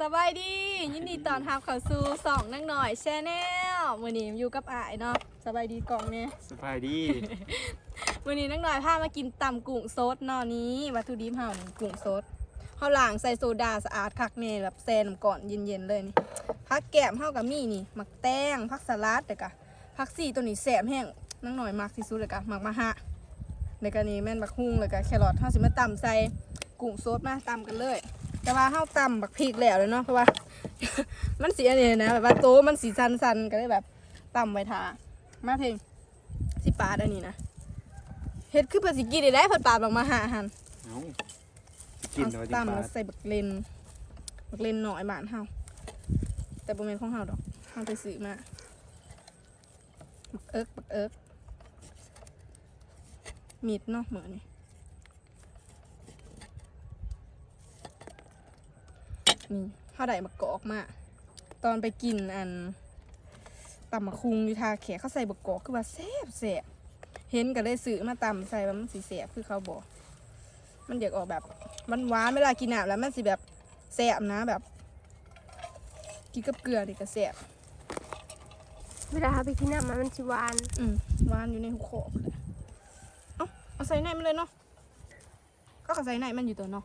สบายดี ยินดีตอนรับเข้าสู่สองนังหน่อยแชนแนลมื้อนี้อยู่กับอายเนาะสบายดีกล่องเนี่ยสบายดีมื้อนี้นังหน่อยพามากินตำกุ้งสดเนาะนี้ วัตถุดิบเฮานี่กุ้งสดเฮาล้างใส่โซดาสะอาดคักแน่แบบแซ่น้ำก่อนเย็นๆเลยนี่ผักแก้มเฮากับมีนี่มักแตงผักสลัดเด้อกะผักซี่ตัวนี้แซ่บแห้งนังหน่อยมักที่สุดเลยกะมักมาฮะแล้วก็นี่แม่นบักฮุ้งแล้วก็แครอทเฮาสิมาตำใส่กุ้งสดมาตำกันเลย แต่ว่าเฮาตำบักพริกแล้วเลยเนาะเพราะว่า มันสีอันนี้นะแบบว่าโตะมันสีสันๆก็เลยแบบตำไว้ทามาเพลงสิปาดอันนี้นะเฮ็ดคือเพิ่นสิกินได้ได้เพิ่นปาดออกมาหาหันเอากินเอาโดยที่ตำปาแล้วดใส่บักเลนบักเลนหน่อยบ้านเฮาแต่บ่แม่นของเฮาดอกเฮาไปซื้อมาบักเอิกบักเอิกมีดเนาะเหมือนนี่ นี่เฮาได้บักกอกมาตอนไปกินอันตำมะคุงอยู่ทาแขกเขาใส่บกกอกคือว่าแซ่บแซ่บเห็นก็เลยซื้อมาตำใส่ว่ามันสีแซ่บคือเขาบอก มันอยากออกแบบมันหวานเวลากินน้ำแล้วมันสิแบบแซ่บนะแบบกินกับเกลือนี่ก็แซ่บเวลาเราไปกินน้ำมันมันสิหวาน อืมหวานอยู่ในหุบขอบเลยเอ้าเอาใส่ในมันเลยเนาะก็เอาใส่ในมันอยู่ตัวเนาะ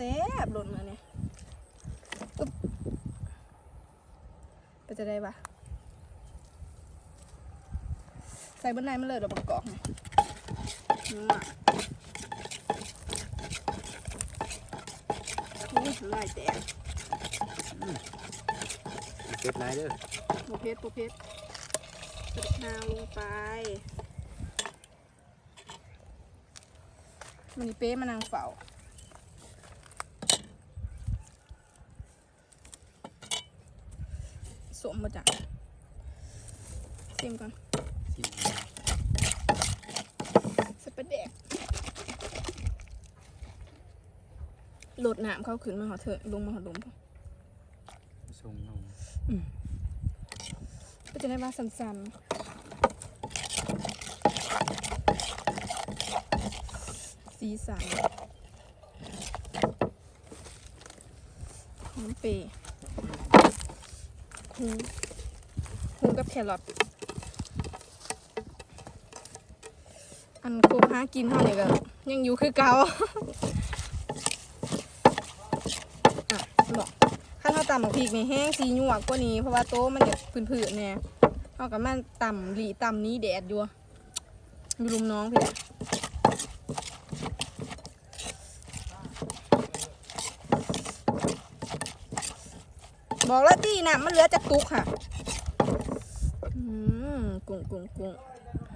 แซ่บๆหล่นมาเนี่ยอุ๊บไปจะได้ปะใส่บนในมันเลยเดี๋ยวประกอบไงนัวอุ้ยลายแตกเก็บไรเด้อโปเพชรโปเพชรกระดนาวลงไปมันนี่เป๊ะมานางเฝ้า สวมมาจากซิมก่อนสิสเปดแดกโหลดน้ำเข้าขึ้นมาหอเถอะลงมาหอดุมส่งนมก็จะได้ว่าสั้นๆสีสันน้ำเปย์ คุงคุงกับแครอทอันครบหากินเท่านี้ก็ยังอยู่คือเก่าอะบอกข้าวตำบักพริกนี่แห้งสีหยวกกว่านี้เพราะว่าโต๊ะมันจะพื้นๆเนี่ยเท่ากับมันต่ำหลีต่ำนี้แดดอยู่อยู่ลุมน้องพี่แหละ บอกแล้วตีน่ะมันเหลือจากตุกค่ะอืมกุ้งกุ้งกุ้ง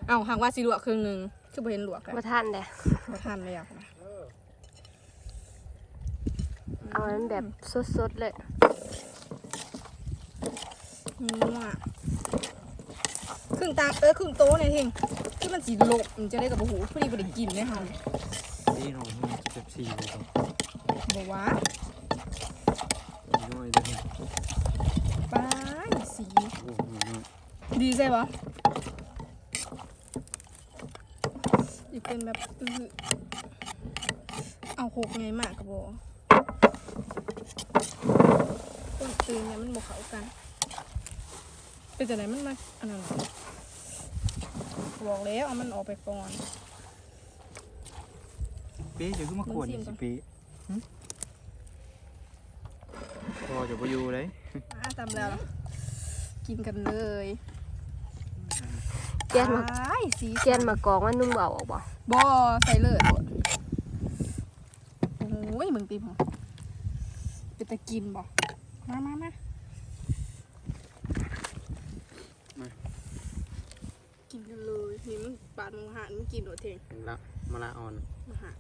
เอาหางว่าสีลวกครึ่งหนึ่งคือบ่เห็นลวกอะมาทานเด้มาทานเลยอะเอามันแบบสดๆเลยนัวครึ่งตาเออครึ่งโต๊ะเนี่ยเท่งที่มันสีลกมันจะได้กับโอ้โหพอดีพอดีกินเลยค่ะนี่หนมเจ็บสี่เลยครับบอกว่า น้อยเด้อ ป้ายสี โอ้โหน้อย ดีใช่ปะอยากเป็นแบบอื้อเอาโคกไงมากกับโบต้นตีนเนี่ยมันบกเขากัน เป็นจะไหนมันมาอันนั้นเหรอบอกแล้วเอามันออกไปก่อนเป๊ะจะขึ้นมาขวดนี่สิเป๊ะหึพอจะไปอยู่เลยอ่าตามแล้ว กินกันเลย เกียนมาอ้ายสีเกียนมากองว่านุ่มเอาออกบ่บอใส่เลยโอ้ยมึงตีผมเป็นตะกินบ่มามามากินกันเลยนี่มันปาดมังหันมันกินโดดเทงละมะละอ่อนมาหา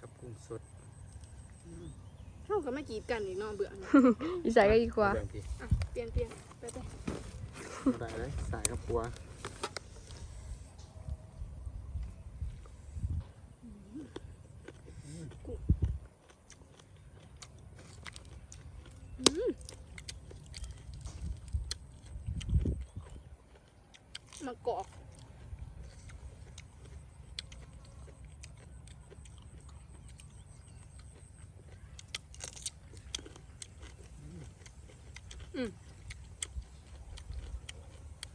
กับกุ้งสดเท่ากับไม่กีบกันอีกเนาะเบื่อเนี่ยอีสายก็ดีกว่าแบ่งพี่อะเปลี่ยนเปลี่ยน ไปไปเอาได้เลยสายกับปัวมากอก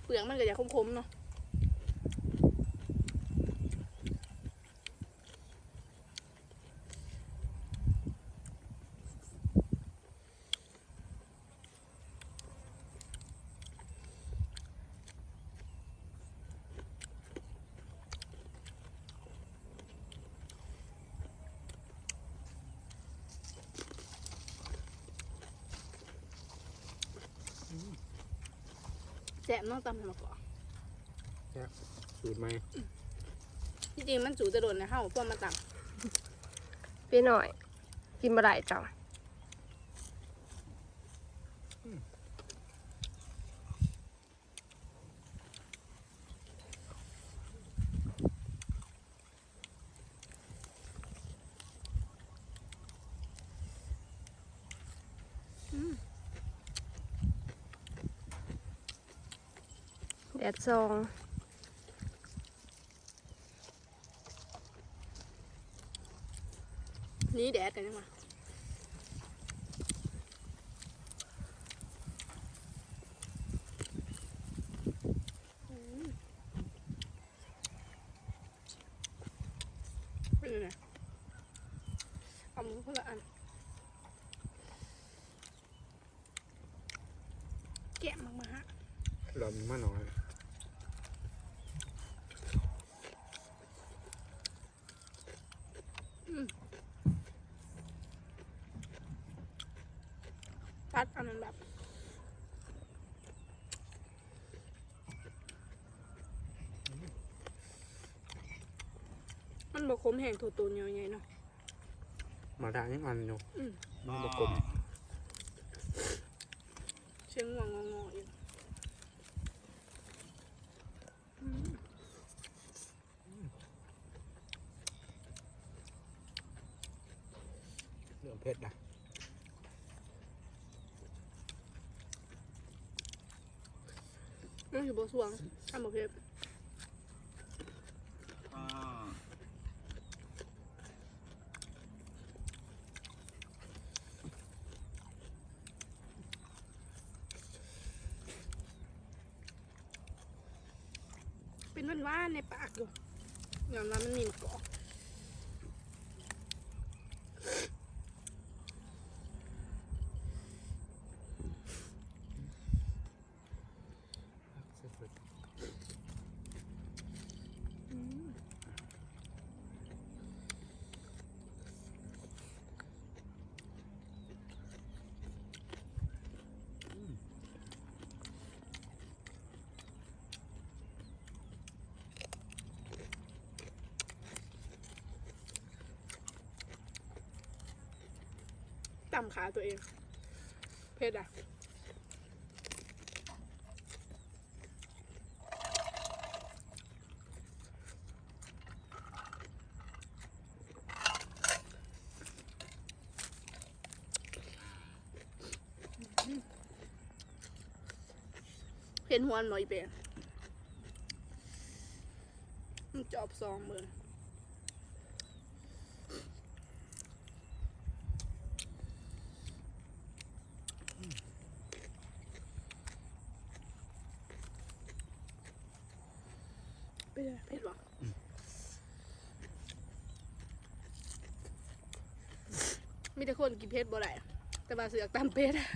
เปลือกมันก็จะคมๆเนาะ แซ่บเน้องตำให้มาก่อนสูตรไหมที่จริงมันสูจะโดนนะเฮาพวกมันต่เปียหน่อย กินบ่ได้จ้ะ แดดซองนี่แดดกันยังมาอืมเป็นยังไงเอามือคนละอันแกะมากๆฮะเรามีมาน่อย ตัดอันนั้นแบบ มันบอกคมแห้งถูตูนยังไงเนาะมาทางยังอันอยู่อืมมันบกลมเชียงงวงงองๆอยู่อืมเรื่องเพชรนะมันอยู่บนสวงทำบะเพบ เป็นว่านๆในปากอยู่ยอมรับมันมีมะกอก ต่ำขาตัวเอง เพศอะเห็นหัวหน่อยเป็นมันจอบซองเบิร์ เป็นไงเผ็ดวะมี แต่คนกินเผ็ดบ่ได้แต่ว่าเสือกตามเผ็ดอะ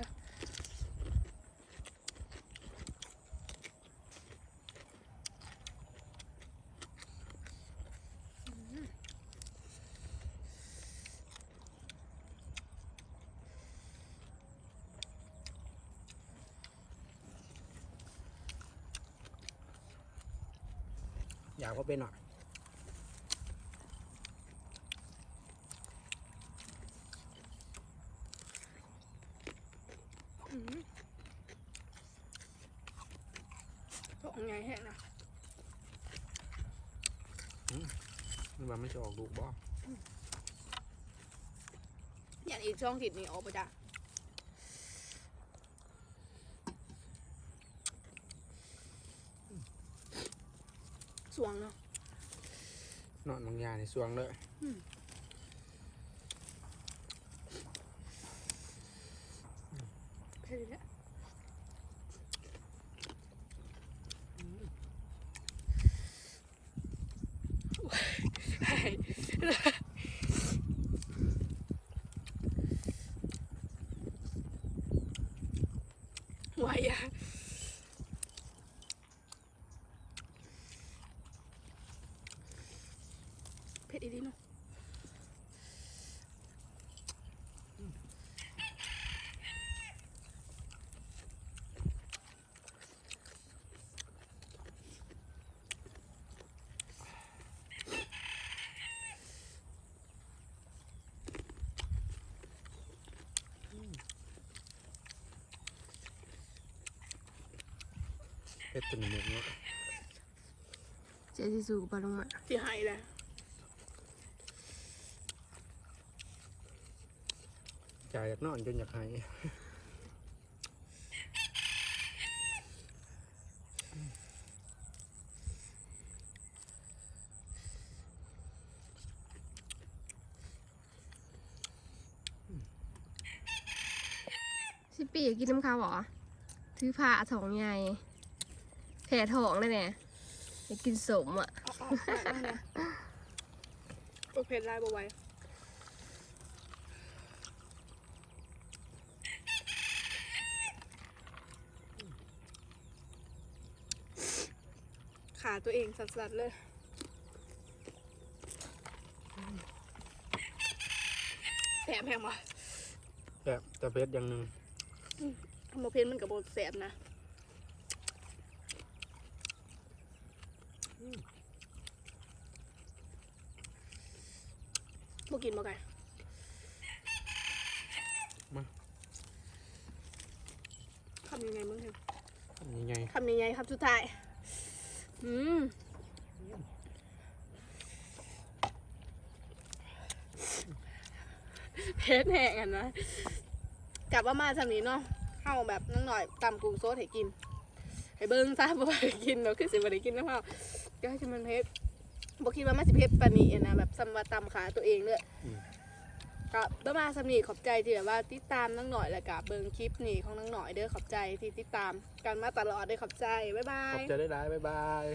อยากก็เป็นหน่อย อืม สองไงแห้งนะนี่ว่ามันจะออกลูกบ่อย่างอีกช่องถิดนี่ออกไปจ้ะสวงเนาะนอนบางอยางในสวงเลยเผ็ดเลย ไหวอะเผ็ดอีดีเนาะ เผ็ดจนหมกเนาะเจสิสูกับปลาลงมาสิหายแล้วจ่ายอยากนอนจนอยากหายสิปีอยากกินน้ำข้าวเหรอถือผ้าถองใหญ่ แผ่ถองเลยเนี่ยอยากกินสมอะเอาเอาเอาเอาเนี่ยโอเผ็ดลายบ่ไหวขาตัวเองสัดๆเลยแสบแพงปะแบบแต่เผ็ดอย่างหนึ่งโมเพนมันกับโบแสบนะ โมกินบ่ไก่มาทำยังไงมึงเห็นทำยังไงทำยังไงครับสุดท้าย อืมเพชรแห้งกันนะกลับว่ามาทำนี้เนาะเข้าแบบนั่งหน่อยตำกุ้งโซดให้กิน ให้เบิ้งซะบ่ไปกินเนาะคือสิบ่ได้กินนะพ่อก็ให้มันเพชรบ่คิดว่ามันสิเพชรปานนี้นะแบบซ้ำว่าตำขาตัวเองเลยก็ประมาณสำนีขอบใจที่แบบว่าติดตามนั่งหน่อยแล้วก็เบิ่งคลิปนี่ของนั่งหน่อยเด้อขอบใจที่ติดตามกันมาตลอดเด้อขอบใจบ๊ายบาขอยบใจได้หลายบ๊ายบาย